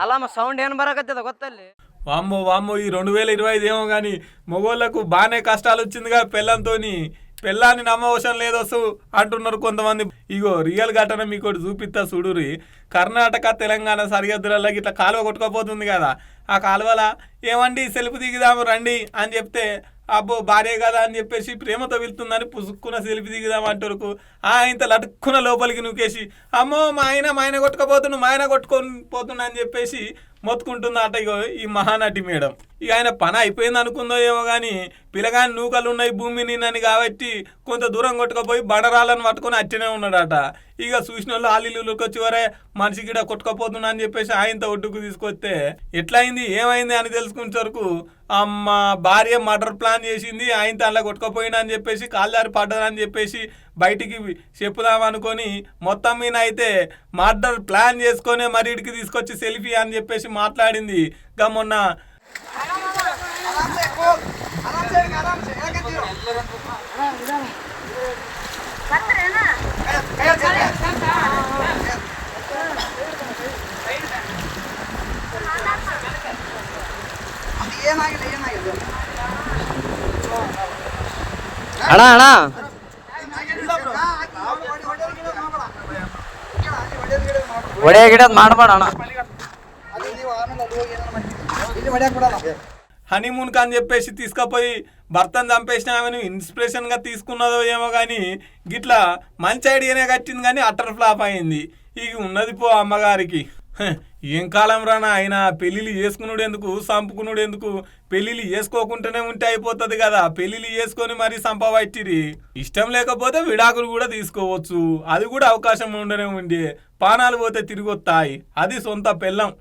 ಅಲ್ಲ ಮ ಸೌಂಡ್ ಏನ್ ಬರಕತ್ತದ ಗೊತ್ತಲ್ಲಿ వామ్మో వామ్మో ఈ రెండు వేల ఇరవై ఐదు ఏమో కానీ మగోళ్ళకు బాగానే కష్టాలు వచ్చిందిగా పెళ్ళంతోని పెళ్ళాన్ని నమ్మవసరం లేదొసు అంటున్నారు కొంతమంది ఇగో రియల్ ఘటన మీకు ఒకటి చూపిస్తా చూడురి కర్ణాటక తెలంగాణ సరిహద్దులలో ఇట్లా కాలువ కొట్టుకోపోతుంది కదా ఆ కాలువల ఏమండి సెల్ఫ్ దిగుదాము రండి అని చెప్తే అబ్బో భార్య కదా అని చెప్పేసి ప్రేమతో వెళ్తుందని పుసుక్కున సెల్ఫీ దిగుదాం అంటారు. ఆ ఇంత లటుక్కున లోపలికి నూకేసి అమ్మో మా ఆయన మా ఆయన కొట్టుకోపోతున్నా మా ఆయన కొట్టుకొని పోతున్నా అని చెప్పేసి మొత్తుకుంటుందట ఇగో ఈ మహానటి మేడం. ఇక ఆయన పని అయిపోయింది అనుకుందో ఏమో కానీ పిల్లగాని నూకలు ఉన్నాయి భూమి నిన్నని కాబట్టి కొంత దూరం కొట్టుకపోయి బండరాలను పట్టుకొని అట్టనే ఉన్నాడట. ఇక చూసిన వాళ్ళు ఆలీలుకి వచ్చి వరే మనిషి గిడ కొట్టుకపోతున్నా అని చెప్పేసి ఆయనతో ఒడ్డుకు తీసుకొస్తే ఎట్లయింది? ఏమైంది? అని తెలుసుకునే వరకు అమ్మ భార్య మర్డర్ ప్లాన్ చేసింది ఆయన తనలో కొట్టుకుపోయినా అని చెప్పేసి కాల్దారి పడ్డదని చెప్పేసి బయటికి చెప్పుదామనుకొని మొత్తం మీద అయితే మర్డర్ ప్లాన్ చేసుకొని మరి ఇడికి తీసుకొచ్చి సెల్ఫీ అని చెప్పేసి మాట్లాడింది. గా మొన్న ಅಣ್ಣ ಅಣ್ಣ ಒಡೆ ಗಿಡದ್ ಮಾಡ್ಬೇಡ ಅಣ್ಣ హనీమూన్ అని చెప్పేసి తీసుకుపోయి భర్తను చంపేసిన ఆమెను ఇన్స్పిరేషన్ గా తీసుకున్నదో ఏమో కానీ గిట్లా మంచి ఐడియానే కట్టింది కానీ అటర్ ఫ్లాప్ అయింది ఇక ఉన్నది పో అమ్మగారికి హ, ఏం కాలం రానా ఆయన పెళ్ళిళ్ళు చేసుకున్నాడు ఎందుకు సంపుకున్నాడు ఎందుకు పెళ్ళిళ్ళు చేసుకోకుంటేనే ఉంటే అయిపోతుంది కదా పెళ్ళిళ్ళు చేసుకొని మరి సంపవట్టిరి ఇష్టం లేకపోతే విడాకులు కూడా తీసుకోవచ్చు. అది కూడా అవకాశం ఉండనే ఉండే పానాలు పోతే తిరిగి వస్తాయి అది సొంత పెళ్ళం.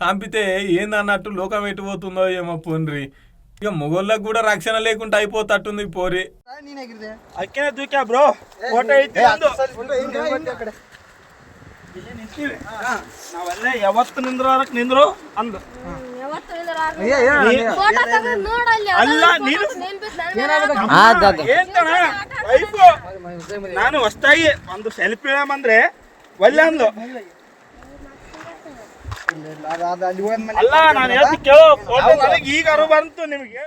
సంపితే ఏందన్నట్టు లోకం ఎట్టిపోతుందో ఏమో పొండ్రి ఇక మొగోళ్ళకు కూడా రక్షణ లేకుండా అయిపోతట్టుంది పోరి. అక్కడే దూకా బ్రో. ఫోటో ನಾವೆಲ್ಲ ಯಾವತ್ತು ನಿಂದ್ರಕ್ ನಿಂದ್ರು? ಅಂದ. ಅಲ್ಲ ನೀನು ನಾನು ಹೊಸ್ತಾಗಿ ಒಂದು ಸೆಲ್ಫಿ ಅಂದ್ರೆ ಒಳ್ಳೆ ಅಂದ್ಲು. ಅಲ್ಲ ನಾನು ಹೇಳ್ತಿ ಕೇಳು. ಫೋಟೋ ನನಗೆ ಈಗ ಬಂತು ನಿಮಗೆ.